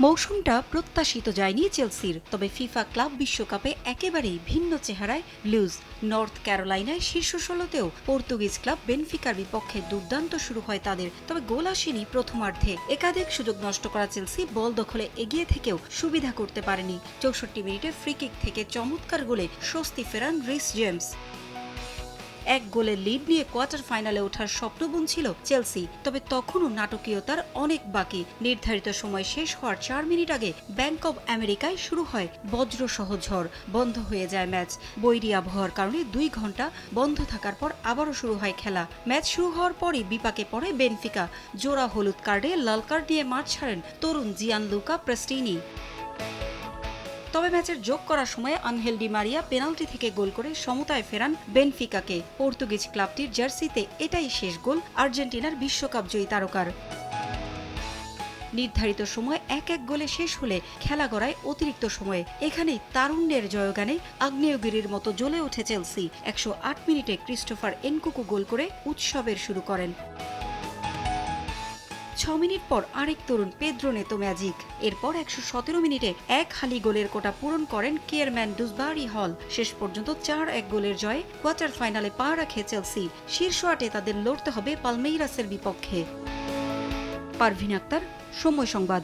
মৌসুমটা প্রত্যাশিত যায়নি চেলসির, তবে ফিফা ক্লাব বিশ্বকাপে একেবারেই ভিন্ন চেহারায় ব্লুজ নর্থ ক্যারোলাইনায় শীর্ষ ষোলোতেও পর্তুগিজ ক্লাব বেনফিকার বিপক্ষে দুর্দান্ত শুরু হয় তাদের, তবে গোল আসেনি প্রথমার্ধে। একাধিক সুযোগ নষ্ট করা চেলসি বল দখলে এগিয়ে থেকেও সুবিধা করতে পারেনি। চৌষট্টি মিনিটে ফ্রিকিক থেকে চমৎকার গোলে স্বস্তি ফেরান রিস জেমস। এক গোলের লিড নিয়ে কোয়ার্টার ফাইনালে ওঠার স্বপ্ন বুনছিল চেলসি তবে তখনও নাটকীয়তার অনেক বাকি। নির্ধারিত সময় শেষ হওয়ার চার মিনিট আগে ব্যাংক অব আমেরিকায় শুরু হয় বজ্রসহ ঝড়। বন্ধ হয়ে যায় ম্যাচ। বৈরী আবহাওয়ার কারণে দুই ঘণ্টা বন্ধ থাকার পর আবারও শুরু হয় খেলা। ম্যাচ শুরু হওয়ার পরই বিপাকে পড়ে বেনফিকা। জোড়া হলুদ কার্ডে লাল কার্ড দিয়ে মাঠ ছাড়েন তরুণ জিয়ান লুকা প্রেস্টিনি। তবে ম্যাচের যোগ করার সময় আনহেল ডি মারিয়া পেনাল্টি থেকে গোল করে সমতায় ফেরান বেনফিকাকে। পর্তুগিজ ক্লাবটির জার্সিতে এটাই শেষ গোল আর্জেন্টিনার বিশ্বকাপ জয়ী তারকার। নির্ধারিত সময় এক এক গোলে শেষ হলে খেলা গড়ায় অতিরিক্ত সময়ে। এখানেই তারুণ্যের জয়গানে আগ্নেয়গিরির মতো জ্বলে ওঠে চেলসি। একশো আট মিনিটে ক্রিস্টোফার এনকুকু গোল করে উৎসবের শুরু করেন। ছ মিনিট পর আরেক তরুণ পেদ্রো নেতো ম্যাজিক। এরপর একশো সতেরো মিনিটে এক হালি গোলের কোটা পূরণ করেন কেয়ারম্যান ডুসবারি হল। শেষ পর্যন্ত চার এক গোলের জয়ে কোয়ার্টার ফাইনালে পা রাখে চেলসি। শীর্ষ আটে তাদের লড়তে হবে পালমেইরাসের বিপক্ষে। পারভিন আক্তার, সময় সংবাদ।